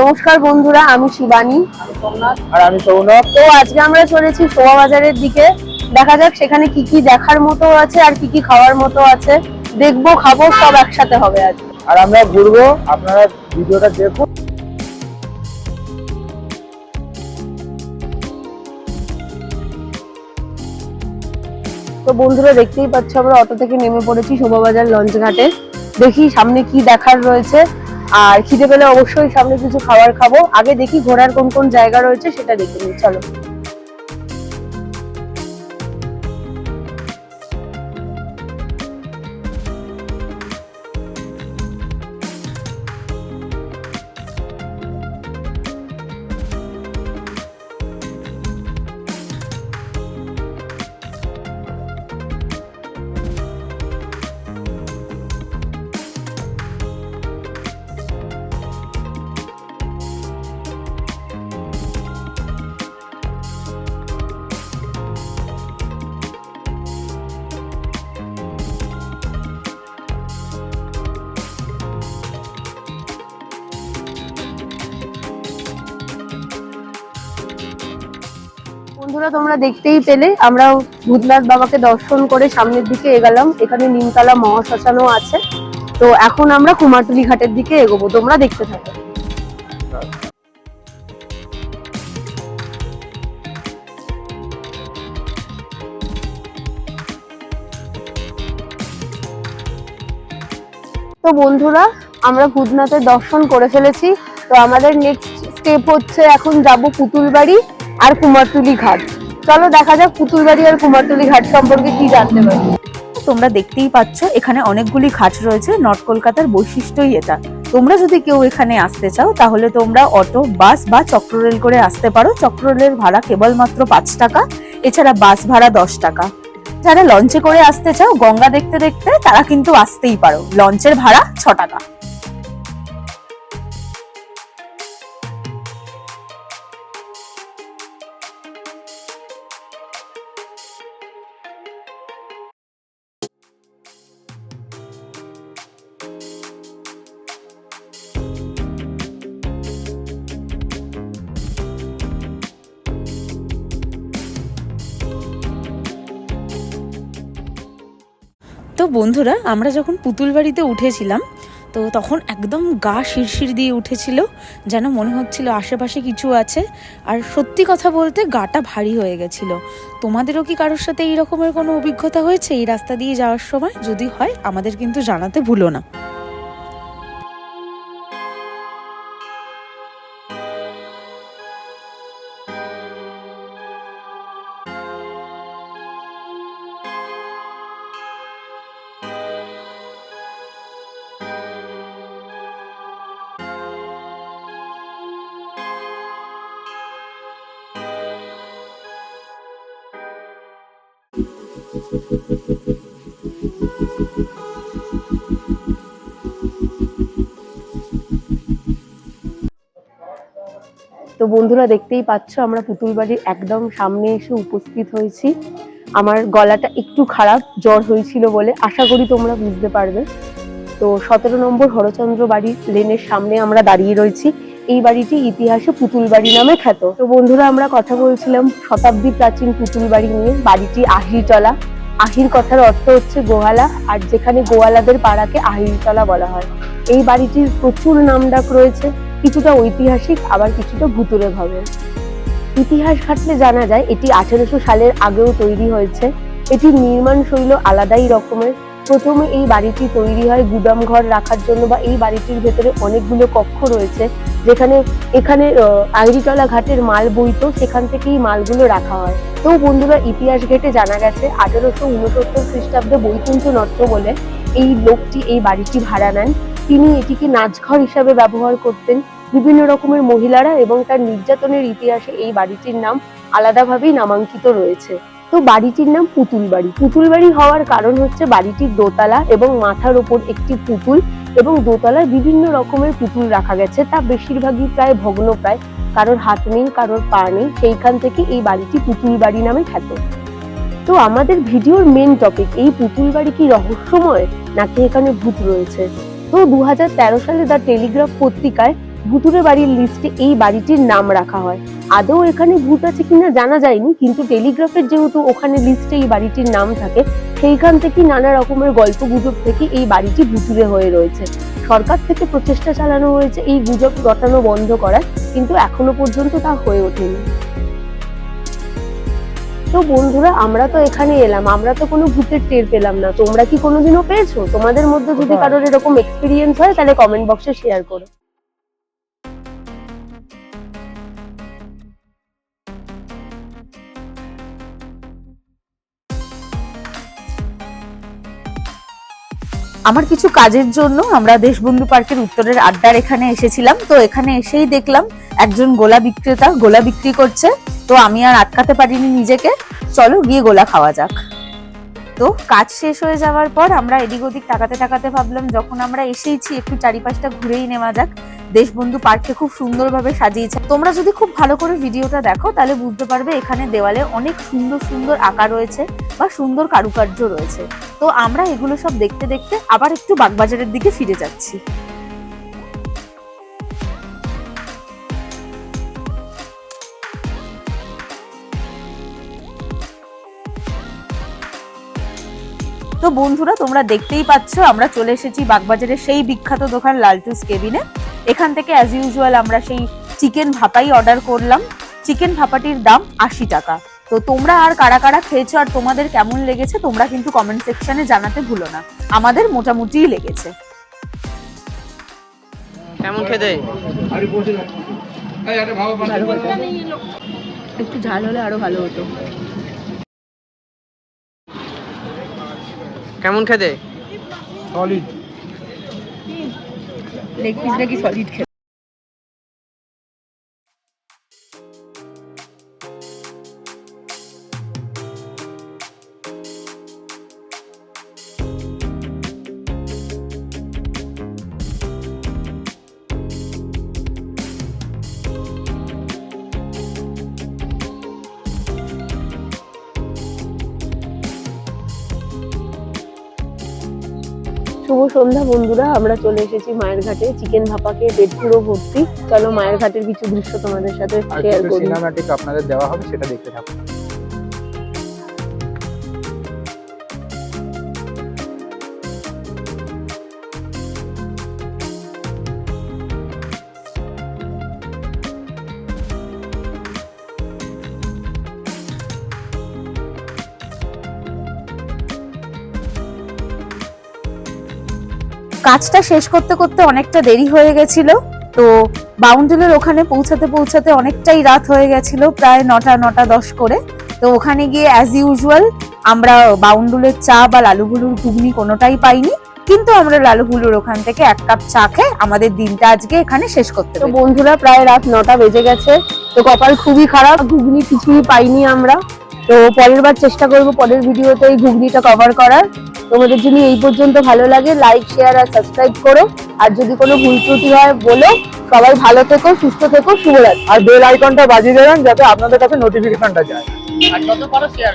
নমস্কার বন্ধুরা আমি শিবানী। আর আমি সৌনক। তো আজকে আমরা চলেছি শোভা বাজারের দিকে। দেখা যাক সেখানে কি কি দেখার মতো আছে আর কি কি খাওয়ার মতো আছে। দেখব খাব সব একসাথে হবে আজ। আর আমরা ঘুরবো আপনারা ভিডিওটা দেখুন। তো বন্ধুরা দেখতেই পাচ্ছ আমরা অটো থেকে নেমে পড়েছি শোভাবাজার লঞ্চ ঘাটে দেখি সামনে কি দেখার রয়েছে। আর খিদে পেলে অবশ্যই সামনে কিছু খাবার খাব। আগে দেখি ঘোরার কোন কোন জায়গা রয়েছে, সেটা দেখে নিই। চলো। বন্ধুরা, তোমরা দেখতেই পেলে আমরা ভূতনাথ বাবাকে দর্শন করে সামনের দিকে এগালাম। এখানে নিমতলা মহাশ্মশানও আছে। তো এখন আমরা কুমারটুলি ঘাটের দিকে এগোবো। তোমরা দেখতে থাকো। তো বন্ধুরা, আমরা ভূতনাথের দর্শন করে ফেলেছি। তো আমাদের নেক্সট স্টেপ হচ্ছে এখন যাব পুতুলবাড়ি। আর কুমারটুলি ঘাট। চলো দেখা যাক পুতুলবাড়ি আর কুমারটুলি ঘাট সম্পর্কে কি জানতে পারি। তোমরা দেখতেই পাচ্ছ, এখানে অনেকগুলি ঘাট রয়েছে, নর্থ কলকাতার বৈশিষ্ট্যই এটা। তোমরা যদি কেউ এখানে আসতে চাও, তাহলে তোমরা অটো, বাস বা চক্ররেল করে আসতে পারো। চক্ররেলের ভাড়া কেবলমাত্র পাঁচ টাকা, এছাড়া বাস ভাড়া দশ টাকা। যারা লঞ্চে করে আসতে চাও, গঙ্গা দেখতে দেখতে তারা কিন্তু আসতেই পারো। লঞ্চের ভাড়া ছ টাকা। তো বন্ধুরা, আমরা যখন পুতুল বাড়িতে উঠেছিলাম, তো তখন একদম গা শিরশির দিয়ে উঠেছিল, যেন মনে হচ্ছিল আশেপাশে কিছু আছে। আর সত্যি কথা বলতে গাটা ভারী হয়ে গেছিল। তোমাদেরও কি কারোর সাথে এই রকমের কোনো অভিজ্ঞতা হয়েছে এই রাস্তা দিয়ে যাওয়ার সময়? যদি হয়, আমাদের কিন্তু জানাতে ভুলো না। তো বন্ধুরা দেখতেই পাচ্ছ, আমরা পুতুল বাড়ির একদম সামনে এসে উপস্থিত হয়েছি। আমার গলাটা একটু খারাপ, জ্বর হয়েছিল বলে। আশা করি তোমরা বুঝতে পারবে। তো সতেরো নম্বর হরচন্দ্র বাড়ির লেনের সামনে আমরা দাঁড়িয়ে রয়েছি। এই বাড়িটি ইতিহাসে পুতুল বাড়ি নামে খ্যাত। তো বন্ধুরা, আমরা কথা বলছিলাম শতাব্দী প্রাচীন পুতুল বাড়ি নিয়ে, বাড়িটি আহিরতলা। আহির কথার অর্থ হচ্ছে গোয়ালা আর যেখানে গোয়ালাদের পাড়াকে আহিরতলা বলা হয়। এই বাড়িটির প্রচুর নামডাক রয়েছে, কিছুটা ঐতিহাসিক, আবার কিছুটা ভুতুরে ভাবে ইতিহাস ঘাটলে জানা যায়, এটি আঠেরোশো সালের আগেও তৈরি হয়েছে। এটির নির্মাণ শৈল আলাদাই রকমের। প্রথমে এই বাড়িটি তৈরি হয় গুদাম ঘর রাখার জন্য বা এই বাড়িটির ভেতরে অনেকগুলো কক্ষ রয়েছে। যেখানে, এখানে আইরিটলা ঘাটের মাল বইতো সেখান থেকেই মালগুলো রাখা হয়। তো বন্ধুরা, ইতিহাস ঘেটে জানা গেছে, আঠেরোশো উনসত্তর খ্রিস্টাব্দে বৈকুণ্ঠ নট্ট বলে এই লোকটি এই বাড়িটি ভাড়া নেন। তিনি এটিকে নাচঘর হিসাবে ব্যবহার করতেন। বিভিন্ন রকমের মহিলারা এবং তার নির্যাতনের ইতিহাসে এই বাড়িটির নাম আলাদাভাবেই নামাঙ্কিত রয়েছে। তো বাড়িটির নাম পুতুল বাড়ি পুতুল বাড়ি হওয়ার কারণ হচ্ছে বাড়িটির দোতলা এবং মাথার ওপর একটি পুতুল এবং দোতলায় বিভিন্ন রকমের পুতুল রাখা গেছে। তা বেশিরভাগই প্রায় ভগ্নপ্রায়, কারোর হাত নেই, কারোর পা নেই। সেইখান থেকে এই বাড়িটি পুতুল বাড়ি নামে খ্যাত। তো আমাদের ভিডিওর মেন টপিক এই পুতুল বাড়ি কি রহস্যময় নাকি এখানে ভূত রয়েছে? তো দু হাজার তেরো সালে দ্য টেলিগ্রাফ পত্রিকায় ভুতুরে বাড়ির লিস্টে এই বাড়িটির নাম রাখা হয়। আদৌ এখানে ভূত আছে কিনা জানা যায়নি কিন্তু টেলিগ্রাফের যেহেতু ওখানে লিস্টে এই বাড়িটির নাম থাকে সেইখান থেকে নানা রকমের গল্প গুজব থেকে এই বাড়িটি ভুতুরে হয়ে রয়েছে। সরকার থেকে প্রচেষ্টা চালানো হয়েছে এই গুজব রটানো বন্ধ করার কিন্তু এখনও পর্যন্ত তা হয়ে ওঠেনি। তো বন্ধুরা আমরা তো এখানে এলাম আমরা তো কোনো ভূতের টের পেলাম না। তোমরা কি কোনোদিনও পেয়েছ? তোমাদের মধ্যে যদি কারোর এরকম এক্সপিরিয়েন্স হয় তাহলে কমেন্ট বক্সে শেয়ার করো। আমার কিছু কাজের জন্য আমরা দেশবন্ধু পার্কের উত্তরের আড্ডার এখানে এসেছিলাম। তো এখানে এসেই দেখলাম একজন গোলা বিক্রেতা, গোলা বিক্রি করছে। তো আমি আর আটকাতে পারিনি নিজেকে। চলো গিয়ে গোলা খাওয়া যাক। তো কাজ শেষ হয়ে যাওয়ার পর আমরা এদিক ওদিক তাকাতে তাকাতে ভাবলাম, যখন আমরা এসেইছি, একটু চারিপাশটা ঘুরেই নেওয়া যাক। দেশবন্ধু পার্ককে খুব সুন্দরভাবে সাজিয়েছে। তোমরা যদি খুব ভালো করে ভিডিওটা দেখো, তাহলে বুঝতে পারবে এখানে দেওয়ালে অনেক সুন্দর সুন্দর আঁকা রয়েছে বা সুন্দর কারুকার্য রয়েছে। তো আমরা এগুলো সব দেখতে দেখতে আবার একটু বাগবাজারের দিকে ফিরে যাচ্ছি। তো বন্ধুরা, তোমরা দেখতেই পাচ্ছ, আমরা চলে এসেছি বাগবাজারের সেই বিখ্যাত দোকান লালটুস কেবিনে। এখান থেকে অ্যাজ ইউজুয়াল আমরা সেই চিকেন ভাপাই অর্ডার করলাম। চিকেন ভাপাটির দাম আশি টাকা। তো তোমরা আর কারা কারা খেয়েছো আর তোমাদের কেমন লেগেছে তোমরা কিন্তু কমেন্ট সেকশনে জানাতে ভুলো না। আমাদের মোটামুটি লেগেছে। কেমন খেতে? একটু ঝাল হলে আরও ভালো হতো। কেমন খেতে? সলিড লেগ পিস নাকি সলিড খেতে? শুভ সন্ধ্যা বন্ধুরা আমরা চলে এসেছি মায়ের ঘাটে। চিকেন ভাপা ভাপাকে পেট পুরো ভর্তি। চলো মায়ের ঘাটের কিছু দৃশ্য তোমাদের সাথে শেয়ার করি। সিনেমাটিক আপনাদের দেওয়া হবে সেটা দেখতে থাকুন। কাজটা শেষ করতে করতে অনেকটা দেরি হয়ে গেছিল। তো বাউন্ডুলের ওখানে পৌঁছাতে পৌঁছাতে অনেকটাই রাত হয়ে গেছিল প্রায় নটা নটা দশ করে। তো ওখানে গিয়ে অ্যাজ ইউজুয়াল আমরা বাউন্ডুলের চা বা লালুগুলুর ঘুগনি কোনোটাই পাইনি। কিন্তু আমরা লালুগুলুর ওখান থেকে এক কাপ চা খেয়ে আমাদের দিনটা আজকে এখানে শেষ করতে তো বন্ধুরা প্রায় রাত নটা বেজে গেছে। তো কপাল খুবই খারাপ ঘুগনি কিছুই পাইনি আমরা। তো পরের বার চেষ্টা করব পরের ভিডিওতে এই ঘুগনিটা কভার করার। তোমাদের যদি এই পর্যন্ত ভালো লাগে লাইক শেয়ার আর সাবস্ক্রাইব করো। আর যদি কোনো ভুল ত্রুটি হয় বলো। সবাই ভালো থেকো সুস্থ থেকো শুভরাত্রি। আর বেল আইকনটা বাজিয়ে দেবেন যাতে আপনাদের কাছে নোটিফিকেশনটা যায়। আর যত পারো শেয়ার